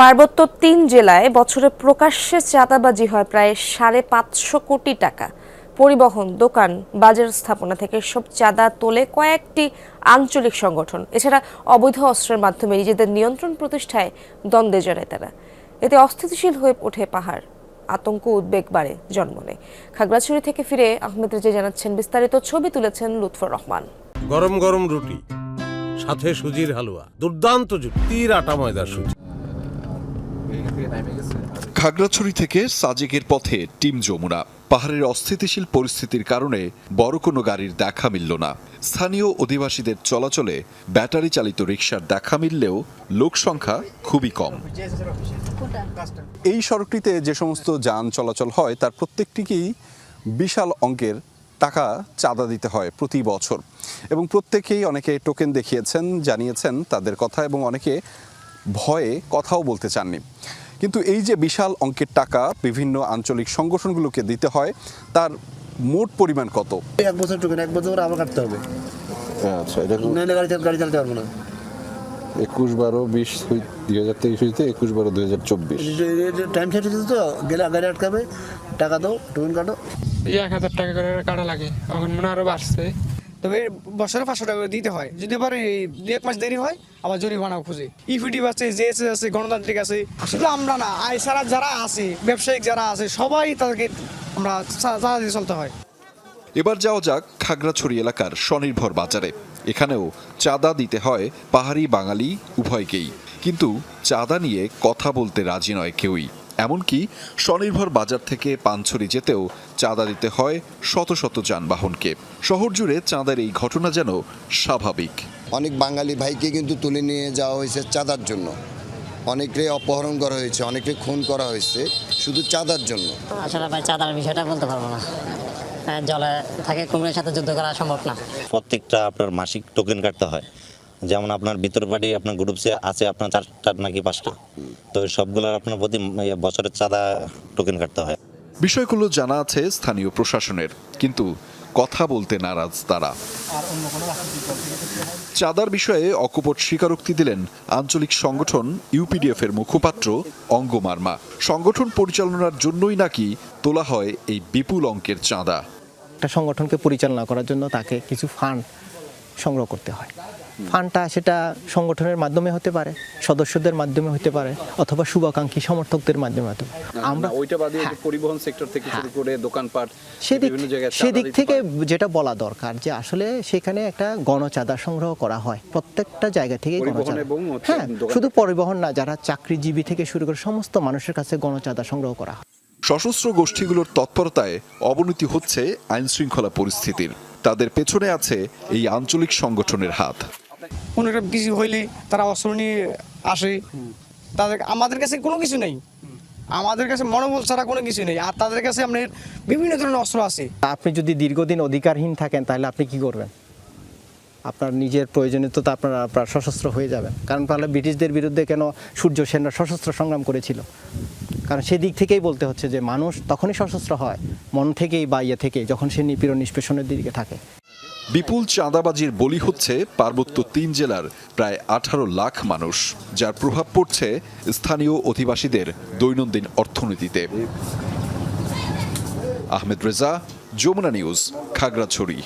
পার্বত্য তিন জেলায় বছরে প্রকাশ্যে চাঁদাবাজি হয় প্রায় সাড়ে পাঁচশো কোটি টাকা। পরিবহন, দোকান, বাজার স্থাপনা থেকে সব চাঁদা তোলে কয়েকটি আঞ্চলিক সংগঠন। এছাড়া অবৈধ অস্ত্রের মাধ্যমে নিজেদের নিয়ন্ত্রণ প্রতিষ্ঠায় দ্বন্দ্বে জড়ায় তারা। এতে অস্থিতিশীল হয়ে ওঠে পাহাড়। আতঙ্ক, উদ্বেগ বাড়ে জন্ম নেয়। খাগড়াছড়ি থেকে ফিরে আহমেদ রেজা জানাচ্ছেন, বিস্তারিত ছবি তুলেছেন লুৎফর রহমান। গরম গরম রুটি, সাথে সুজির হালুয়া, দুর্দান্ত জুটি, তীর আটা ময়দার সুজি। খাগড়াছড়ি থেকে সাজেকের পথে টিম যমুনা। পাহাড়ের অস্থিতিশীল পরিস্থিতির কারণে বড় কোনো গাড়ির দেখা মিলল না। স্থানীয় অধিবাসীদের চলাচলে ব্যাটারি চালিত রিকশার দেখা মিললেও লোক সংখ্যা খুবই কম। এই সড়কটিতে যে সমস্ত যান চলাচল হয়, তার প্রত্যেকটিকেই বিশাল অঙ্কের টাকা চাঁদা দিতে হয় প্রতি বছর। এবং প্রত্যেকেই অনেকে টোকেন দেখিয়েছেন, জানিয়েছেন তাদের কথা এবং অনেকে ভয়ে কথাও বলতে চাননি। কিন্তু এই যে বিশাল অঙ্কের টাকা বিভিন্ন আঞ্চলিক সংগঠনগুলোকে দিতে হয় তার মোট পরিমাণ কত? এক বছর টোকেন এক বছর আবার কাটতে হবে। আচ্ছা এটা নাহলে গাড়ি গাড়ি চালাতে পারব না। একুশ বারো বিশ দুই হাজার তেইশ হইতে একুশ বারো দুই হাজার চব্বিশ। টাইম সেট হচ্ছে তো গেলে গাড়ি আটকাবে টাকা দাও টোকেন কাটো। এই এক হাজার টাকা করে কাটা লাগে এখন মনে হয় আরও বাড়ছে। তবে বছরে পাঁচশো টাকা দিতে হয়। যদি আবার দু এক মাস দেরি হয়, আবার জরিমানা খুঁজে। ইফিডি আছে জেএসএস আছে, গণতান্ত্রিক আছে, শুধু আমরা না আই সারা যারা আছে, ব্যবসায়িক যারা আছে, সবাই তাদেরকে আমরা চাঁদা দিয়ে চলতে হয়। এবার যাওয়া যাক খাগড়াছড়ি এলাকার স্বনির্ভর বাজারে। এখানেও চাঁদা দিতে হয় পাহাড়ি বাঙালি উভয়কেই। কিন্তু চাঁদা নিয়ে কথা বলতে রাজি নয় কেউই। এমনকি স্বনির্ভর বাজার থেকে পানছড়ি যেতেও চাঁদা দিতে হয় শত শত যানবাহনকে। শহর জুড়ে চাঁদার এই ঘটনা যেন স্বাভাবিক। অনেক বাঙালি ভাইকে কিন্তু তুলে নিয়ে যাওয়া হয়েছে চাঁদার জন্য। অনেকে অপহরণ করা হয়েছে অনেকে খুন করা হয়েছে শুধু চাঁদার জন্য। আসলে ভাই চাঁদার বিষয়টা বলতে পারব না। হ্যাঁ, জলে থাকে কুমিরের সাথে যুদ্ধ করা সম্ভব না। প্রত্যেকটা আপনার মাসিক টোকেন কাটতে হয়। যেমন আপনার ভিতর বাড়ি আপনার গ্রুপসে আছে আপনার চারটা নাকি পাঁচটা। তো ওই সবগুলোর আপনার প্রতি ইয়ে বছরের চাঁদা টোকেন কাটতে হয়। বিষয়গুলো জানা আছে স্থানীয় প্রশাসনের কিন্তু কথা বলতে নারাজ তারা। চাঁদার বিষয়ে অকপট স্বীকারোক্তি দিলেন আঞ্চলিক সংগঠন ইউপিডিএফ এর মুখপাত্র অঙ্গ মার্মা। সংগঠন পরিচালনার জন্যই নাকি তোলা হয় এই বিপুল অঙ্কের চাঁদা। একটা সংগঠনকে পরিচালনা করার জন্য তাকে কিছু ফান্ড সংগ্রহ করতে হয়। ফান্ডটা সেটা সংগঠনের মাধ্যমে হতে পারে সদস্যদের মাধ্যমে হতে পারে অথবা শুভাকাঙ্ক্ষী সমর্থকদের মাধ্যমে হতে পারে। আমরা ওইটা বাদে হ্যাঁ। পরিবহন সেক্টর থেকে শুরু করে দোকানপাট সেদিক সেদিক থেকে যেটা বলা দরকার যে আসলে সেখানে একটা গণচাঁদা সংগ্রহ করা হয় প্রত্যেকটা জায়গা থেকে হ্যাঁ শুধু পরিবহন না যারা চাকরিজীবী থেকে শুরু করে সমস্ত মানুষের কাছে গণচাঁদা সংগ্রহ করা হয়। সশস্ত্র গোষ্ঠীগুলোর তৎপরতায় অবনতি হচ্ছে আইন শৃঙ্খলা পরিস্থিতির। তাদের পেছনে আছে এই আঞ্চলিক সংগঠনের হাত। কোনো একটা কিছু হইলে তারা অস্ত্র নিয়ে আসে। তাদের আমাদের কাছে কোনো কিছু নেই। আমাদের কাছে মনোবল ছাড়া কোনো কিছু নেই। আর তাদের কাছে আপনার বিভিন্ন ধরনের অস্ত্র আছে। আপনি যদি দীর্ঘদিন অধিকারহীন থাকেন, তাহলে আপনি কি করবেন? আপনার নিজের প্রয়োজনীয়তা আপনার আপনার সশস্ত্র হয়ে যাবেন কারণ তাহলে ব্রিটিশদের বিরুদ্ধে কেন সূর্য সেনরা সশস্ত্র সংগ্রাম করেছিল? কারণ সেদিক থেকেই বলতে হচ্ছে যে, মানুষ তখনই সশস্ত্র হয়, মন থেকেই বা ইয়ে থেকেই, যখন সে নিপীড়ন নিষ্পেষণের দিকে থাকে। বিপুল চাঁদাবাজির বলি হচ্ছে পার্বত্য তিন জেলার প্রায় আঠারো লাখ মানুষ, যার প্রভাব পড়ছে স্থানীয় অধিবাসীদের দৈনন্দিন অর্থনীতিতে। আহমেদ রেজা, যমুনা নিউজ, খাগড়াছড়ি।